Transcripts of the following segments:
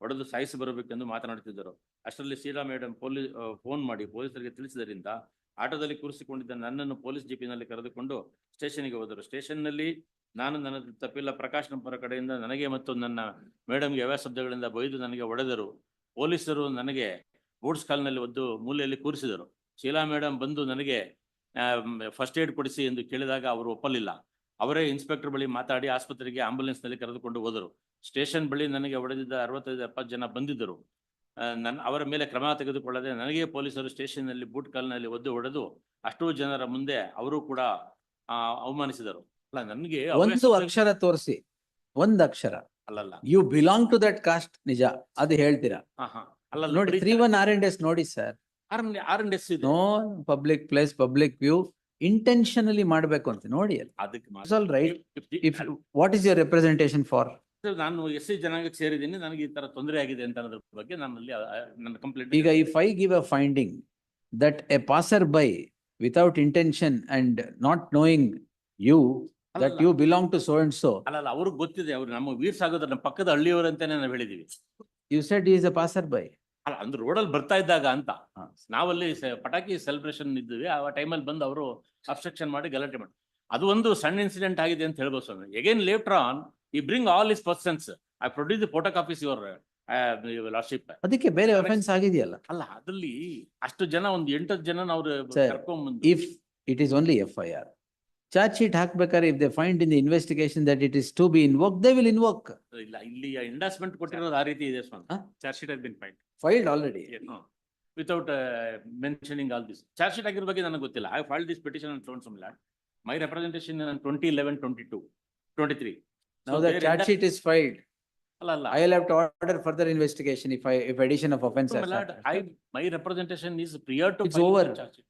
ಹೊಡೆದು ಸಾಯಿಸಿ ಬರಬೇಕೆಂದು ಮಾತನಾಡುತ್ತಿದ್ದರು. ಅಷ್ಟರಲ್ಲಿ ಶೀಲಾ ಮೇಡಮ್ ಪೊಲೀಸ್ ಫೋನ್ ಮಾಡಿ ಪೊಲೀಸರಿಗೆ ತಿಳಿಸಿದರಿಂದ ಆಟೋದಲ್ಲಿ ಕೂರಿಸಿಕೊಂಡಿದ್ದ ನನ್ನನ್ನು ಪೊಲೀಸ್ ಜೀಪಿನಲ್ಲಿ ಕರೆದುಕೊಂಡು ಸ್ಟೇಷನ್ಗೆ ಹೋದರು. ಸ್ಟೇಷನ್ನಲ್ಲಿ ನಾನು ನನ್ನ ತಪ್ಪಿಲ್ಲ. ಪ್ರಕಾಶ್ ನಂಬರ ಕಡೆಯಿಂದ ನನಗೆ ಮತ್ತು ನನ್ನ ಮೇಡಮ್ಗೆ ಯಾವ ಶಬ್ದಗಳಿಂದ ಬೈದು ನನಗೆ ಒಡೆದರು ಪೊಲೀಸರು ನನಗೆ ಬೂಟ್ಸ್ ಕಾಲ್ನಲ್ಲಿ ಒದ್ದು ಮೂಲೆಯಲ್ಲಿ ಕೂರಿಸಿದರು. ಶೀಲಾ ಮೇಡಮ್ ಬಂದು ನನಗೆ ಫಸ್ಟ್ ಏಡ್ ಕೊಡಿಸಿ ಎಂದು ಕೇಳಿದಾಗ ಅವರು ಒಪ್ಪಲಿಲ್ಲ. ಅವರೇ ಇನ್ಸ್ಪೆಕ್ಟರ್ ಬಳಿ ಮಾತಾಡಿ ಆಸ್ಪತ್ರೆಗೆ ಆಂಬುಲೆನ್ಸ್ನಲ್ಲಿ ಕರೆದುಕೊಂಡು ಹೋದರು. ಸ್ಟೇಷನ್ ಬಳಿ ನನಗೆ ಹೊಡೆದಿದ್ದ ಅರವತ್ತೈದು ಎಪ್ಪತ್ತು ಜನ ಬಂದಿದ್ದರು. ನನ್ನ ಅವರ ಮೇಲೆ ಕ್ರಮ ತೆಗೆದುಕೊಳ್ಳದೆ ನನಗೆ ಪೊಲೀಸರು ಸ್ಟೇಷನ್ನಲ್ಲಿ ಬೂಟ್ ಕಾಲ್ನಲ್ಲಿ ಒದ್ದು ಹೊಡೆದು ಅಷ್ಟೋ ಜನರ ಮುಂದೆ ಅವರು ಕೂಡ ಅವಮಾನಿಸಿದರು. ಅಲ್ಲ ನನಗೆ ಒಂದು ಅಕ್ಷರ ತೋರಿಸಿ. ಒಂದು ಅಕ್ಷರ. ಅಲ್ಲಲ್ಲ. You belong to that caste ನಿಜ. ಅದು ಹೇಳ್ತೀರಾ? ಅಲ್ಲ ನೋಡಿ three one R and S ನೋಡಿ ಸರ್. ಆರ್ ಎನ್ ಎಸ್ ಇದೆ. No public place public view intentionally ಮಾಡಬೇಕು ಅಂತ ನೋಡಿ ಅದಕ್ಕೆ ಮಾತ್ರ. All right if what is your representation for ನಾನು ಎಸ್ ಸಿ ಜನಾಂಗಕ್ಕೆ ಸೇರಿದ್ದೀನಿ. ನನಗೆ ಈ ತರ ತೊಂದರೆ ಆಗಿದೆ ಅಂತ ಅನ್ನೋದ್ರ ಬಗ್ಗೆ ನಾನು ಅಲ್ಲಿ ಆ, ಆ, ನನ್ನ ಕಂಪ್ಲೇಂಟ್ ಈಗ if I give a finding that a passer by without intention and not knowing you that you belong to so and so ಅಲ್ಲ ಅವ್ರಿಗೆ ಗೊತ್ತಿದೆ. ಅವ್ರು ನಮ್ಮ ವೀರ್ ಆಗೋದ್ರ ನಮ್ಮ ಪಕ್ಕದ ಹಳ್ಳಿಯವರು ಅಂತಾನೆ ನಾವು ಹೇಳಿದೀವಿ. You said is a passer by ಅಲ್ಲ ಅಂದ್ರೆ ರೋಡಲ್ಲಿ ಬರ್ತಾ ಇದ್ದಾಗ ಅಂತ. ನಾವಲ್ಲಿ ಸ- ಪಟಾಕಿ ಸೆಲೆಬ್ರೇಷನ್ ಇದ್ದೀವಿ. ಆ ಟೈಮಲ್ಲಿ ಬಂದು ಅವರು ಅಬ್ಸ್ಟ್ರಕ್ಷನ್ ಮಾಡಿ ಗಲಾಟೆ ಮಾಡಿ. ಅದು ಒಂದು ಸಣ್ಣ ಇನ್ಸಿಡೆಂಟ್ ಆಗಿದೆ ಅಂತ ಹೇಳ್ಬೋದು ಸ್ವಾಮಿ. ಎಗೇನ್ ಲೇಟರ್ ಆನ್ ಈ bring all is persons I produce the photo copies your lordship ಅದಕ್ಕೆ ಬೇರೆ ಅಫೆನ್ಸ್ ಆಗಿದೆಯಲ್ಲ? ಅಲ್ಲ ಅದ್ರಲ್ಲಿ ಅಷ್ಟು ಜನ ಒಂದು ಎಂಟತ್ತು ಜನ ಅವ್ರು ಕರ್ಕೊಂಡ್ if it is only F I R charge sheet ಹಾಕ್ಬೇಕಾದ್ರೆ if they find in the investigation that it is it is to be invoked, they will invoke. ಇಲ್ಲ ಇಲ್ಲಿ ಇಂಡಸ್ಟ್ಮೆಂಟ್ ಕೊಟ್ಟಿರೋದು ಆ ರೀತಿ ಇದೆ ಸ್ವಾಮಿ. Charge sheet has been filed filed Filed already. Without mentioning all this charge sheet ಆಗಿರೋ ಬಗ್ಗೆ ನನಗೆ ಗೊತ್ತಿಲ್ಲ I file this petition and tone some land my representation twenty eleven twenty two Now that charge sheet is filed, ಅಲ್ಲ ಅಲ್ಲ I will have to order further investigation if I, if addition of offence No, my lord. I, my representation is prior to. It's filing the charge sheet.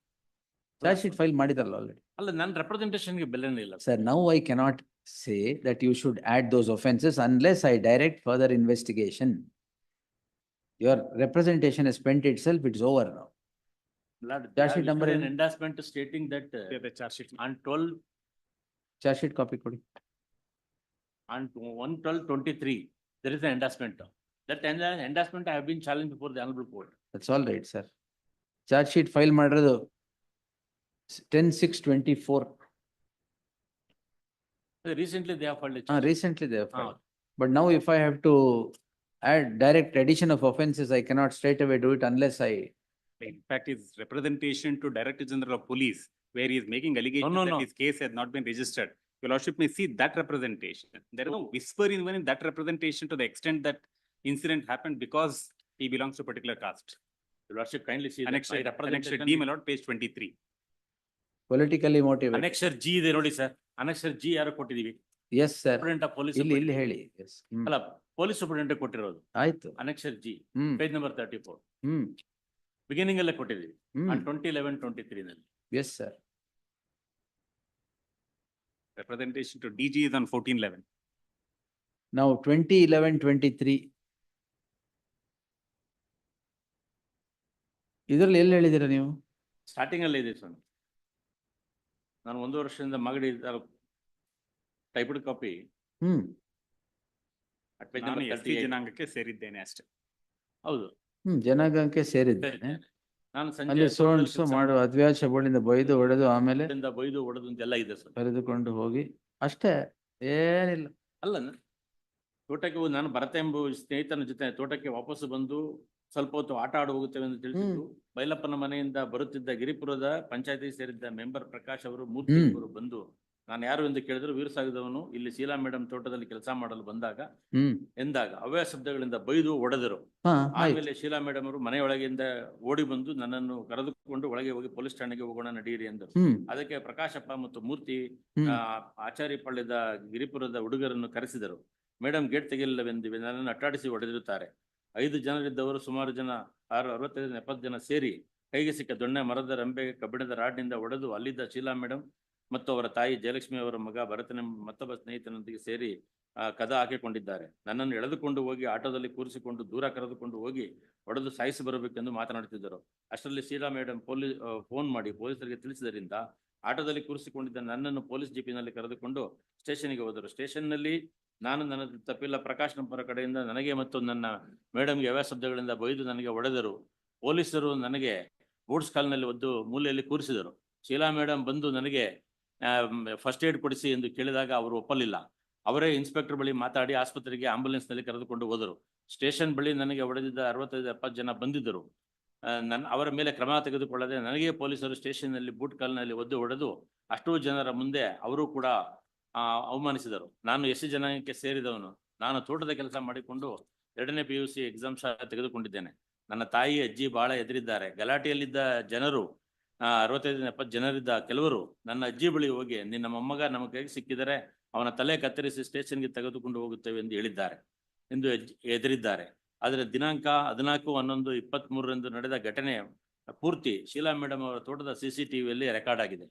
Charge sheet file ಮಾಡಿದಲ್ಲ already. ಅಲ್ಲ ನನ್ನ ರೆಪ್ರೆಸೆಂಟೇಷನ್ಗೆ ಬೆಲೆನೇ ಇಲ್ಲ Sir, now I cannot say that you should add those offences unless I direct further investigation. Your representation has spent itself, it's over now. Lord, Charge I sheet number issued an ಏನು? endorsement stating that uh, Yeah, the charge sheet. on twelve, Charge sheet copy ಕೊಡಿ. on one twelve twenty-three, there is an endorsement. That en- endorsement I have been challenged before the honorable court. That's all right, sir. Charge sheet file ಮಾಡಿರೋದು ten six twenty four. Recently, they have filed a Ah, charge. recently they have Ah. filed. But now if I have to add direct addition of offences, I cannot straight away do it unless I, In fact, his representation to Director General of Police, where he is making allegations no, that no. his case has not been registered. Your lordship may see that representation. There is no whisper even in that representation to the extent that incident happened because he belongs to a particular caste. Your Lordship kindly see that Annexure, my annexure D, representation. my lord, page twenty-three. politically motivated. Annexure G ಇದೆ ನೋಡಿ sir, annexure G ಯಾರು ಕೊಟ್ಟಿದೀವಿ? Yes, sir. Superintendent of police. ಇಲ್ಲಿ ಇಲ್ಲಿ superintendent. ಹೇಳಿ. Yes. ಹ್ಮ್. ಅಲ್ಲ, police superintendent ಕೊಟ್ಟಿರೋದು. ಆಯ್ತು. Annexure G page number thirty four beginning ಅಲ್ಲೇ ಕೊಟ್ಟಿದ್ದೀವಿ. Twenty eleven twenty ತ್ರೀನಲ್ಲಿ yes sir representation to DG is on fourteen eleven ನಾವು ಟ್ವೆಂಟಿ ಇಲೆವೆನ್ ಟ್ವೆಂಟಿ ತ್ರೀ ಇದರಲ್ಲಿ ಎಲ್ಲಿ ಹೇಳಿದ್ದೀರಾ ನೀವು? ಸ್ಟಾರ್ಟಿಂಗ್ ಅಲ್ಲೇ ಇದೆ ಸರ್ ನಾನು ಒಂದು ವರ್ಷದಿಂದ ಮಗಡಿ ಟೈಪ್ಡ್ ಕಾಪಿ ಹ್ಮ್. ನಾನು ಎಸ್ ಟಿ ಜನಾಂಗಕ್ಕೆ ಸೇರಿದ್ದೇನೆ ಅಷ್ಟೇ. ಹೌದು ಹ್ಮ್, ಜನಾಂಗಕ್ಕೆ ಸೇರಿದ್ದೇನೆ. ನಾನು ಸಂಜೆ ಅಲ್ಲಿ ಸೋ ಅಂಡ್ ಸೋ ಕೆಲ್ಸ ಮಾಡು ಅದ್ವ್ಯಾಚ ಬಳಿಂದ ಬೈದು ಹೊಡೆದು ಆಮೇಲೆ ಮಾಡಿದ್ರಿಂದ ಬೈದು ಹೊಡೆದು ಅಂತೆಲ್ಲ ಇದೆ ಸರ್ ಕರೆದುಕೊಂಡು ಹೋಗಿ ಅಷ್ಟೇ ಏನಿಲ್ಲ. ಅಲ್ಲ ನ- ತೋಟಕ್ಕೆ ಹೋಗಿ ನಾನು ಬರತೆ ಎಂಬ ಸ್ನೇಹಿತನ ಜೊತೆ ತೋಟಕ್ಕೆ ವಾಪಸ್ ಬಂದು ಸ್ವಲ್ಪ ಹೊತ್ತು ಆಟ ಆಡ ಹೋಗುತ್ತೇವೆ ಅಂತ ತಿಳಿಸಿದ್ದು ಬೈಲಪ್ಪನ ಮನೆಯಿಂದ ಬರುತ್ತಿದ್ದ ಗಿರಿಪುರದ ಪಂಚಾಯತಿ ಸೇರಿದ್ದ ಮೆಂಬರ್ ಪ್ರಕಾಶ್ ಅವರು ಮೂರ್ತಿ ಹ್ಮ್. ಅವರು ಬಂದು ನಾನು ಯಾರು ಎಂದು ಕೇಳಿದ್ರು ವೀರಸಾಗದವನು ಇಲ್ಲಿ ಶೀಲಾ ಮೇಡಮ್ ತೋಟದಲ್ಲಿ ಕೆಲಸ ಮಾಡಲು ಬಂದಾಗ ಎಂದಾಗ ಅವ್ಯ ಶಬ್ದಗಳಿಂದ ಬೈದು ಒಡೆದರು. ಆಮೇಲೆ ಶೀಲಾ ಮೇಡಮ್ ಅವರು ಮನೆಯೊಳಗಿಂದ ಓಡಿ ಬಂದು ನನ್ನನ್ನು ಕರೆದುಕೊಂಡು ಒಳಗೆ ಹೋಗಿ ಪೊಲೀಸ್ ಠಾಣೆಗೆ ಹೋಗೋಣ ನಡೀರಿ ಎಂದರು. ಅದಕ್ಕೆ ಪ್ರಕಾಶಪ್ಪ ಮತ್ತು ಮೂರ್ತಿ ಆಚಾರಿ ಪಳ್ಳಿದ ಗಿರಿಪುರದ ಹುಡುಗರನ್ನು ಕರೆಸಿದರು. ಮೇಡಮ್ ಗೇಟ್ ತೆಗೆಯಲಿಲ್ಲವೆಂದು ನನ್ನನ್ನು ಅಟ್ಟಾಡಿಸಿ ಒಡೆದಿರುತ್ತಾರೆ. ಐದು ಜನರಿದ್ದವರು ಸುಮಾರು ಜನ ಆರು ಅರವತ್ತೈದು ಎಪ್ಪತ್ತು ಜನ ಸೇರಿ ಕೈಗೆ ಸಿಕ್ಕ ದೊಣ್ಣೆ ಮರದ ರಂಬೆ ಕಬ್ಬಿಣದ ರಾಡ್ನಿಂದ ಒಡೆದು ಅಲ್ಲಿದ್ದ ಶೀಲಾ ಮೇಡಮ್ ಮತ್ತು ಅವರ ತಾಯಿ ಜಯಲಕ್ಷ್ಮಿ ಅವರ ಮಗ ಭರತನ ಮತ್ತೊಬ್ಬ ಸ್ನೇಹಿತನೊಂದಿಗೆ ಸೇರಿ ಕದ ಹಾಕಿಕೊಂಡಿದ್ದಾರೆ. ನನ್ನನ್ನು ಎಳೆದುಕೊಂಡು ಹೋಗಿ ಆಟೋದಲ್ಲಿ ಕೂರಿಸಿಕೊಂಡು ದೂರ ಕರೆದುಕೊಂಡು ಹೋಗಿ ಹೊಡೆದು ಸಾಯಿಸಿ ಬರಬೇಕೆಂದು ಮಾತನಾಡುತ್ತಿದ್ದರು. ಅಷ್ಟರಲ್ಲಿ ಶೀಲಾ ಮೇಡಮ್ ಪೊಲೀಸ್ ಫೋನ್ ಮಾಡಿ ಪೊಲೀಸರಿಗೆ ತಿಳಿಸಿದರಿಂದ ಆಟೋದಲ್ಲಿ ಕೂರಿಸಿಕೊಂಡಿದ್ದ ನನ್ನನ್ನು ಪೊಲೀಸ್ ಜೀಪಿನಲ್ಲಿ ಕರೆದುಕೊಂಡು ಸ್ಟೇಷನ್ಗೆ ಹೋದರು. ಸ್ಟೇಷನ್ನಲ್ಲಿ ನಾನು ನನ್ನ ತಪ್ಪಿಲ್ಲ. ಪ್ರಕಾಶ್ ನಂಬರ ಕಡೆಯಿಂದ ನನಗೆ ಮತ್ತು ನನ್ನ ಮೇಡಮ್ಗೆ ಯಾವ ಶಬ್ದಗಳಿಂದ ಬೈದು ನನಗೆ ಹೊಡೆದರು. ಪೊಲೀಸರು ನನಗೆ ಬೂಟ್ಸ್ ಕಾಲ್ನಲ್ಲಿ ಒದ್ದು ಮೂಲೆಯಲ್ಲಿ ಕೂರಿಸಿದರು. ಶೀಲಾ ಮೇಡಮ್ ಬಂದು ನನಗೆ ಫಸ್ಟ್ ಏಡ್ ಕೊಡಿಸಿ ಎಂದು ಕೇಳಿದಾಗ ಅವರು ಒಪ್ಪಲಿಲ್ಲ. ಅವರೇ ಇನ್ಸ್ಪೆಕ್ಟರ್ ಬಳಿ ಮಾತಾಡಿ ಆಸ್ಪತ್ರೆಗೆ ಆಂಬುಲೆನ್ಸ್ನಲ್ಲಿ ಕರೆದುಕೊಂಡು ಹೋದರು. ಸ್ಟೇಷನ್ ಬಳಿ ನನಗೆ ಒಡೆದಿದ್ದ ಅರವತ್ತೈದು, ಎಪ್ಪತ್ತು ಜನ ಬಂದಿದ್ದರು. ನನ್ನ ಅವರ ಮೇಲೆ ಕ್ರಮ ತೆಗೆದುಕೊಳ್ಳದೆ ನನಗೆ ಪೊಲೀಸರು ಸ್ಟೇಷನ್ನಲ್ಲಿ ಬೂಟ್ ಕಾಲ್ನಲ್ಲಿ ಒದ್ದು ಹೊಡೆದು ಅಷ್ಟೂ ಜನರ ಮುಂದೆ ಅವರು ಕೂಡ ಅವಮಾನಿಸಿದರು. ನಾನು ಎಷ್ಟು ಜನಾಂಗಕ್ಕೆ ಸೇರಿದವನು. ನಾನು ತೋಟದ ಕೆಲಸ ಮಾಡಿಕೊಂಡು ಎರಡನೇ ಪಿ ಯು ಸಿ ಎಕ್ಸಾಮ್ ಸಹ ತೆಗೆದುಕೊಂಡಿದ್ದೇನೆ. ನನ್ನ ತಾಯಿ, ಅಜ್ಜಿ ಬಹಳ ಎದುರಿದ್ದಾರೆ ಗಲಾಟೆಯಲ್ಲಿದ್ದ ಜನರು ಅರವತ್ತೈದು ಎಪ್ಪತ್ತು ಜನರಿದ್ದ ಕೆಲವರು ನನ್ನ ಅಜ್ಜಿ ಬಳಿ ಹೋಗಿ ನಿನ್ನ ಮೊಮ್ಮಗ ನಮ್ಮ ಕೈಗೆ ಸಿಕ್ಕಿದರೆ, ಅವನ ತಲೆ ಕತ್ತರಿಸಿ ಸ್ಟೇಷನ್ಗೆ ತೆಗೆದುಕೊಂಡು ಹೋಗುತ್ತೇವೆ ಎಂದು ಹೇಳಿದ್ದಾರೆ, ಎಂದು ಎದುರಿದ್ದಾರೆ ಆದರೆ ದಿನಾಂಕ ಹದಿನಾಲ್ಕು ಹನ್ನೊಂದು ಇಪ್ಪತ್ತ್ ಮೂರರಂದು ನಡೆದ ಘಟನೆ ಪೂರ್ತಿ ಶೀಲಾ ಮೇಡಮ್ ಅವರ ತೋಟದ ಸಿ ಸಿ ಟಿವಿಯಲ್ಲಿ ರೆಕಾರ್ಡ್ ಆಗಿದೆ.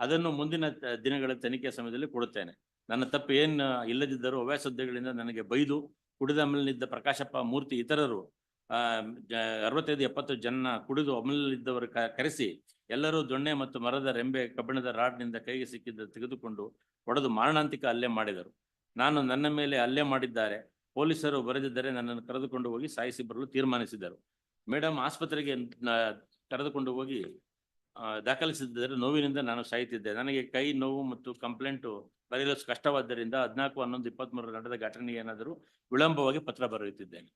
ಅದನ್ನು ಮುಂದಿನ ದಿನಗಳ ತನಿಖೆ ಸಮಯದಲ್ಲಿ ಕೊಡುತ್ತೇನೆ. ನನ್ನ ತಪ್ಪು ಏನು ಇಲ್ಲದಿದ್ದರೂ ಅವ್ಯಾಸದ್ದೆಗಳಿಂದ ನನಗೆ ಬೈದು, ಕುಡಿದ ಮೇಲಿನಿದ್ದ ಪ್ರಕಾಶಪ್ಪ ಮೂರ್ತಿ ಇತರರು ಅರವತ್ತೈದು, ಎಪ್ಪತ್ತು ಜನ ಕುಡಿದು ಅಮಲಿದ್ದವರು ಕರೆಸಿ ಎಲ್ಲರೂ ದೊಣ್ಣೆ ಮತ್ತು ಮರದ ರೆಂಬೆ ಕಬ್ಬಿಣದ ರಾಡ್ನಿಂದ ಕೈಗೆ ಸಿಕ್ಕಿದ್ದ ತೆಗೆದುಕೊಂಡು ಒಡೆದು ಮಾರಣಾಂತಿಕ ಹಲ್ಲೆ ಮಾಡಿದರು. ನಾನು ನನ್ನ ಮೇಲೆ ಹಲ್ಲೆ ಮಾಡಿದ್ದಾರೆ. ಪೊಲೀಸರು ಬರೆದಿದ್ದರೆ ನನ್ನನ್ನು ಕರೆದುಕೊಂಡು ಹೋಗಿ ಸಾಯಿಸಿ ಬರಲು ತೀರ್ಮಾನಿಸಿದರು. ಮೇಡಮ್ ಆಸ್ಪತ್ರೆಗೆ ಕರೆದುಕೊಂಡು ಹೋಗಿ ದಾಖಲಿಸಿದ್ದರೆ ನೋವಿನಿಂದ ನಾನು ಸಾಯುತ್ತಿದ್ದೆ. ನನಗೆ ಕೈ ನೋವು ಮತ್ತು ಕಂಪ್ಲೇಂಟು ಬರೆಯಲು ಕಷ್ಟವಾದ್ದರಿಂದ ಹದಿನಾಲ್ಕು, ಹನ್ನೊಂದು ಇಪ್ಪತ್ಮೂರು ನಡೆದ ಘಟನೆ ಏನಾದರೂ ವಿಳಂಬವಾಗಿ ಪತ್ರ ಬರೆಯುತ್ತಿದ್ದೇನೆ.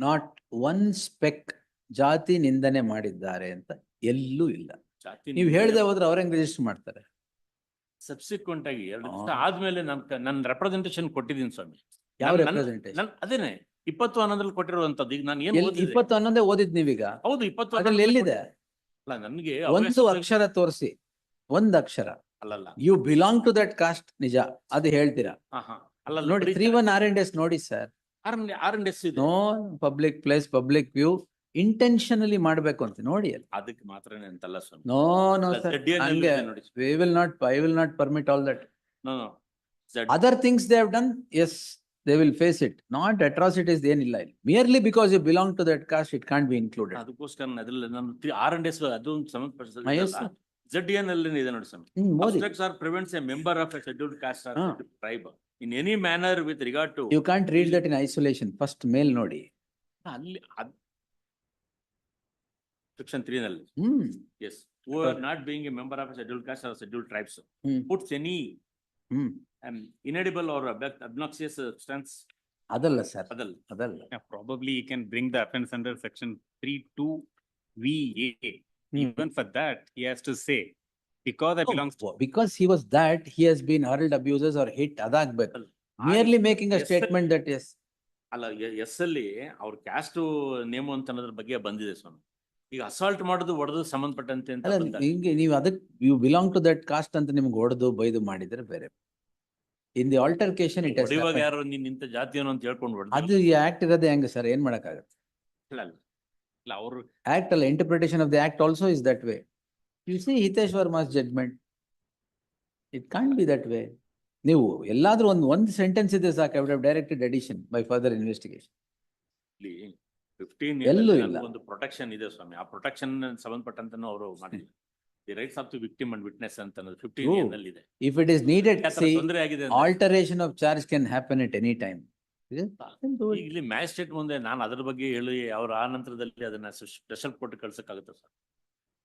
ನಾಟ್ ಒನ್ ಸ್ಪೆಕ್ ಜಾತಿ ನಿಂದನೆ ಮಾಡಿದ್ದಾರೆ ಅಂತ ಎಲ್ಲೂ ಇಲ್ಲ. ನೀವು ಹೇಳ್ದೆ ಹೋದ್ರೆ ಅವ್ರ ಹೆಂಗ್ ರಿಜಿಸ್ಟರ್ ಮಾಡ್ತಾರೆ. ಸಬ್ಸಿಕ್ವೆಂಟ್ ಆಗಿ ಎರಡು ದಿವಸ ಆ. ಆದ್ಮೇಲೆ ನನ್ ನನ್ನ ರೆಪ್ರೆಸೆಂಟೇಶನ್ ಕೊಟ್ಟಿದ್ದೀನಿ ಸ್ವಾಮಿ. ಯಾವ ನನ್- ನನ್- ರೆಪ್ರೆಸೆಂಟೇಷನ್ ನನ್ ಅದೇನೆ ಇಪ್ಪತ್ತು ಹನ್ನೊಂದ್ರಲ್ಲಿ ಕೊಟ್ಟಿರುವಂತದ್ದು ಈಗ ನಾನು ಏನು ಓದಿದೆ? ಇಪ್ಪತ್ತು ಹನ್ನೊಂದೇ ಓದಿದ್ ನೀವೀಗ? ಹೌದು ಇಪ್ಪತ್ತು ಅದ್ರಲ್ಲಿ ಹನ್ನೊಂದರಲ್ಲಿ ಎಲ್ಲಿದೆ? ಅಲ್ಲ ನನ್ಗೆ ಒಂದು ಅಕ್ಷರ ತೋರಿಸಿ ಒಂದ್ ಅಕ್ಷರ. ಅಲ್ಲಲ್ಲ. You belong to that caste ನಿಜ ಅದು ಹೇಳ್ತೀರಾ? ಹಾ ಹಾ. ಅಲ್ಲ ನೋಡಿ three one R and S ನೋಡಿ ಸರ್. ಆರ್ ಅಂಡ್ ಎಸ್ ಇದೆ. No public place public view intentionally ಮಾಡ್ಬೇಕು ಅಂತ ನೋಡಿ ಅಲ್ಲಿ. ಅದಕ್ಕೆ ಮಾತ್ರನೇ ಅಂತಲ್ಲ ಸ್ವಾಮಿ. ನೋ ನೋ ಸರ್ ಹಂಗೆ ನೋಡಿ. We will not I will not permit all that No, no. Z- other things they have done as they will face it not atrocities ಏನಿಲ್ಲ ಇಲ್ಲಿ. Merely because you belong to that caste it can't be included ಅದಕ್ಕೋಸ್ಕರ ನಾನು ಅದ್ರಲ್ಲಿ ನಾನು R and S ಅದು sir. Z N ಅಲ್ಲಿ ಇದೆ ನೋಡಿ ಸ್ವಾಮಿ. Modi. Obstructs or prevents a member of a scheduled caste or ಹಾ. tribe. in any manner with regard to you can't read that in isolation first ಮೇಲ್ ನೋಡಿ ಅಲ್ಲಿ section three ನಲ್ಲಿ hmm yes who are not being a member of a scheduled caste or scheduled tribes hmm puts any hmm um, inedible or obnox- obnoxious substance ಅದಲ್ಲ sir ಅದಲ್ಲ ಅದಲ್ಲ Yeah, probably he can bring the offense under section three two V A. Hmm. Even for that, he has to say, because I belongs to. Because he was that he has been hurled abuses or hit ಅದಾಗ್ಬೇಕು merely making a Yes, sir. Statement that as ಅಲ್ಲ S ಅಲ್ಲಿ ಅವ್ರ caste name ಅಂತ ಅನ್ನೋದ್ರ ಬಗ್ಗೆ ಬಂದಿದೆ ಸ್ವಾಮಿ. ಈಗ assault ಮಾಡೋದು ಹೊಡೆದು ಸಂಬಂಧಪಟ್ಟಂತೆ ಅಂತ ಅಲ್ಲ ಬಂದಾಗ ನಿಮ್ಗೆ ನೀವು ಅದಕ್ you belong to that caste ಅಂತ ನಿಮ್ಗೆ ಹೊಡೆದು ಬೈದು ಮಾಡಿದ್ರೆ ಬೇರೆ. ಇನ್ ದಿ ಆಲ್ಟರ್ಕೇಶನ್ ಇಟ್ ಹೊಡೆಯುವಾಗ ಯಾರೋ ನೀನ್ ಇಂಥ ಜಾತಿಯವನು ಅಂತ ಹೇಳ್ಕೊಂಡು ಹೊಡೆದು. ಅದು ಈ ಆಕ್ಟ್ ಇರೋದೇ ಹೆಂಗೆ ಸರ್ ಏನ್ ಮಾಡಕ್ಕಾಗತ್ತೆ? ಇಲ್ಲ, ಅವ್ರು ಆಕ್ಟ್ ಅಲ್ಲ interpretation of the act also is that way you see Hitesh Verma's judgment it can't be that way ನೀವು ಎಲ್ಲಾದ್ರೂ ಒಂದು ಒಂದು ಸೆಂಟೆನ್ಸ್ ಇದೆ ಸಾಕು. I directed addition by further investigation fifteen ಎಲ್ಲೂ ಇಲ್ಲ. ಒಂದು ಪ್ರೊಟೆಕ್ಷನ್ ಇದೆ ಸ್ವಾಮಿ. ಆ ಪ್ರೊಟೆಕ್ಷನ್ ಸಂಬಂಧಪಟ್ಟಂತನೂ ಅವರು ಮಾಡಿಲ್ಲ the rights of the victim and witness ಅಂತ ಅನ್ನೋದು ಫಿಫ್ಟೀನ್ True. ನಲ್ಲಿ ಇದೆ if it is needed see ತೊಂದರೆ ಆಗಿದೆ ಅಂದ್ರೆ alteration of charge can happen at any time ಈಗ ಇಲ್ಲಿ ಮ್ಯಾಜಿಸ್ಟ್ರೇಟ್ ಮುಂದೆ ನಾನು ಅದ್ರ ಬಗ್ಗೆ ಹೇಳಿ ಅವ್ರ ಆ ನಂತರದಲ್ಲಿ ಅದನ್ನ special court ಕಳ್ಸಕ್ಕಾಗುತ್ತೆ sir?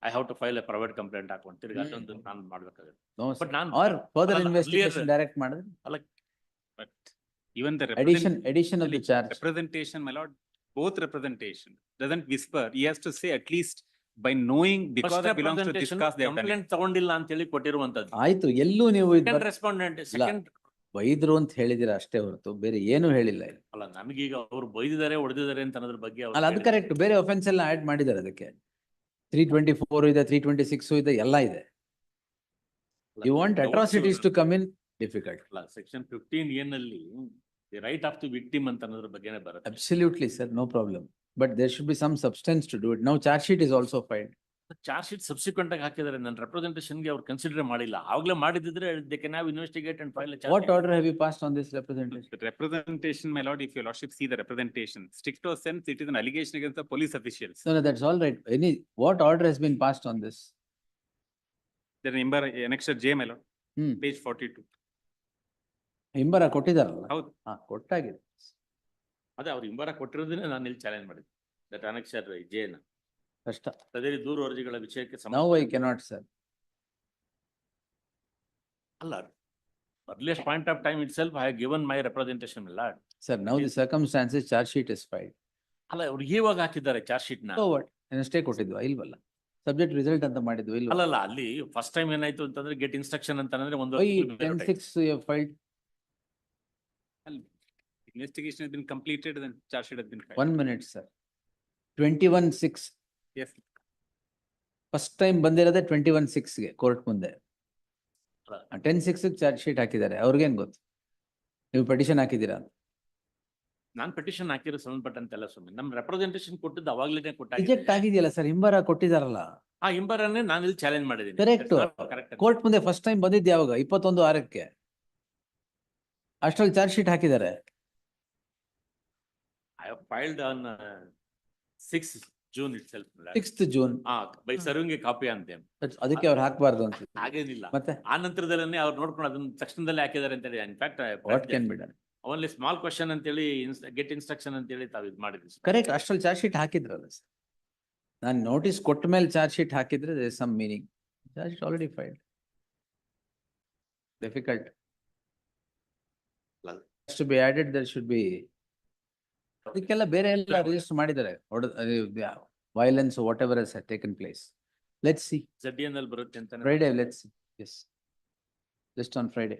I have to file a private complaint ಹಾಕೊಂಡು ತಿರ್ಗಿ. ಅದೊಂದು ನಾನು ಮಾಡ್ಬೇಕಾಗುತ್ತೆ. ಬಟ್ ನಾನು ಆರ್ ಫರ್ದರ್ ಅಲ್ಲ, ಇನ್ವೆಸ್ಟಿಗೇಷನ್ earlier- ಡೈರೆಕ್ಟ್ ಮಾಡಿದ್ರೆ? but even the. Addition of the Really, charge Representation, my lord, both representation doesn't whisper. He has to say at least by knowing because I belongs to this caste, they have done complaint ತಗೊಂಡಿಲ್ಲ ಅಂತ ಹೇಳಿ ಕೊಟ್ಟಿರುವಂತದ್ದು ಆಯ್ತು ಎಲ್ಲೂ ನೀವು second respondent second ಬೈದ್ರು ಅಂತ ಹೇಳಿದಿರ ಅಷ್ಟೇ ಹೊರತು ಬೇರೆ ಏನು ಹೇಳಿಲ್ಲ ಅಲ್ಲ ನಮಗೀಗ ಅವ್ರು ಬೈದಿದ್ದಾರೆ ಹೊಡೆದಿದ್ದಾರೆ ಅಂತ ಅನ್ನೋದ್ರ ಬಗ್ಗೆ ಅಲ್ಲ ಅದು ಕರೆಕ್ಟ್ ಬೇರೆ ಒಫೆನ್ಸ್ ಎಲ್ಲ ಆಡ್ ಮಾಡಿದ್ದಾರೆ ಅದಕ್ಕೆ. ತ್ರೀ ಟ್ವೆಂಟಿ ಫೋರ್ ಇದೆ ತ್ರೀ ಟ್ವೆಂಟಿ ಸಿಕ್ಸ್ ಇದೆ ಎಲ್ಲ ಇದೆ. You want atrocities to come in difficult section fifteen ಏನಲ್ಲಿ ರೈಟ್ ಆಫ್ ದಿ ವಿಕ್ಟಿಮ್ ಅಂತ ಅನ್ನೋದ್ರ ಬಗ್ಗೆನೇ ಬರುತ್ತೆ. Absolutely sir no problem but there should be some substance to do it now charge sheet is also filed charge sheet subsequent ಆಗಿ ಹಾಕಿದ್ರೆ ನನ್ನ ರೆಪ್ರೆಸೆಂಟೇಷನ್ಗೆ ಅವ್ರು ಕನ್ಸಿಡರ್ ಮಾಡಿಲ್ಲ. ಆಗ್ಲೇ ಮಾಡಿದ್ರೆ they can have investigate and file what order have you passed on this representation representation my lord if you lordship see the representation strict to sense it is an allegation against the police officials so that's all right any what order has been passed on this the number annexure J my lord page 42 ಹಿಂಬರ ಕೊಟ್ಟಿದ್ದಾರಲ್ಲ? ಹೌದು. ಹಾ ಕೊಟ್ಟಾಗಿದೆ. ಅದ ಅವರು ಹಿಂಬರ ಕೊಟ್ಟಿರೋದನ್ನೇ ನಾನು ಇಲ್ಲಿ challenge ಮಾಡಿದೆ that ಅನೆಕ್ಸ್ಟರ್ J ನ. ಕಷ್ಟ. ಅದೇ ರೀತಿ ದೂರು ಅರ್ಜಿಗಳ ವಿಷಯಕ್ಕೆ ನೌ ಐ ಕೆನಾಟ್ ಸರ್ ಅಲ್ಲ earliest point of time itself I given my representation ಇಲ್ಲ sir now the circumstances charge sheet is filed ಅಲ್ಲ ಅವ್ರು ಇವಾಗ ಹಾಕಿದ್ದಾರೆ ಚಾರ್ಜ್ ಶೀಟ್ನ. ಸೊ ವಾಟ್ ಅಷ್ಟೇ ಕೊಟ್ಟಿದ್ವಾ ಇಲ್ವಲ್ಲ? ಸಬ್ಜೆಕ್ಟ್ ರಿಸಲ್ಟ್ ಅಂತ ಮಾಡಿದ್ವು ಇಲ್ವಾ? ಅಲ್ಲ ಅಲ್ಲಿ ಫಸ್ಟ್ ಟೈಮ್ ಏನಾಯ್ತು ಅಂತಂದ್ರೆ ಗೆಟ್ ಇನ್ಸ್ಟ್ರಕ್ಷನ್ ಅಂತ ಅಂದ್ರೆ ಒಂದು why ten six filed investigation has been completed and charge sheet has been filed. One minute sir twenty one six first time ಬಂದಿರೋದೇ twenty one ಸಿಕ್ಸ್ಗೆ ಕೋರ್ಟ್ ಮುಂದೆ. ಟೆನ್ ಸಿಕ್ಸ್ ಚಾರ್ಜ್ ಶೀಟ್ ಹಾಕಿದ್ದಾರೆ. ಅವ್ರಿಗೇನ್ ಗೊತ್ತು? ನೀವು petition ಹಾಕಿದ್ದೀರಾ ನಾನು ನಾನ್ ಪೆಟಿಷನ್ ಹಾಕಿರೋ ಸಂಬಂಧಪಟ್ಟಂತೆಲ್ಲ ಸುಮ್ಮನೆ ನಮ್ ರೆಪ್ರೆಸೆಂಟೇಷನ್ ಕೊಟ್ಟಿದ್ದು ಅವಾಗಲೇ ಕೊಟ್ಟ ರಿಜೆಕ್ಟ್ ಆಗಿದೆಯಲ್ಲ ಸರ್? ಹಿಂಬರ ಕೊಟ್ಟಿದಾರಲ್ಲ? ಆ ಹಿಂಬರನ್ನೇ ನಾನು ಇಲ್ಲಿ ಚಾಲೆಂಜ್ ಮಾಡಿದ್ದೀನಿ. Correct. ಕರೆಕ್ಟ್ ಕೋರ್ಟ್ ಮುಂದೆ ಫಸ್ಟ್ ಟೈಮ್ ಬಂದಿದ್ದೆ ಯಾವಾಗ? ಇಪ್ಪತ್ತೊಂದು ಆರಕ್ಕೆ. ಅಷ್ಟ್ರಲ್ಲಿ ಚಾರ್ಜ್ ಶೀಟ್ ಹಾಕಿದ್ದಾರೆ. I filed on six June self sixth June ಹಾ ಬೈ ಸರ್ವಿಂಗ್ ಕಾಪಿ ಅಂತೆ. ಅದಕ್ಕೆ ಅವ್ರು ಹಾಕಬಾರ್ದು ಅಂತ ಹಾಗೇನಿಲ್ಲ. ಮತ್ತೆ? ಆ ನಂತರದಲ್ಲೇ ಅವ್ರು ನೋಡ್ಕೊಂಡು ಅದನ್ನ ತಕ್ಷಣದಲ್ಲೇ ಹಾಕಿದ್ದಾರೆ ಅಂತ ಹೇಳಿ in fact what can be done only small question ಅಂತೇಳಿ ಗೆಟ್ ಇನ್ಸ್ಟ್ರಕ್ಷನ್ ಅಂತೇಳಿ ತಾವು ಇದು ಮಾಡಿದ್ವಿ ಕರೆಕ್ಟ್ ಅಷ್ಟ್ರಲ್ಲಿ ಚಾರ್ಜ್ ಶೀಟ್ ಹಾಕಿದ್ರಲ್ಲ ಸರ್ ನಾನು ನೋಟಿಸ್ ಕೊಟ್ಟ ಮೇಲೆ ಚಾರ್ಜ್ ಶೀಟ್ ಹಾಕಿದ್ರೆ some meaning charge sheet already filed difficult ಅಲ್ಲ. To be added there should be ಅದಕ್ಕೆಲ್ಲ ಬೇರೆ ಎಲ್ಲ ರಿಜಿಸ್ಟರ್ ಮಾಡಿದ್ದಾರೆ. Violence whatever as taken place let see Z N ಅಲ್ಲಿ ಬರುತ್ತೆ ಅಂತ Friday let's as just on Friday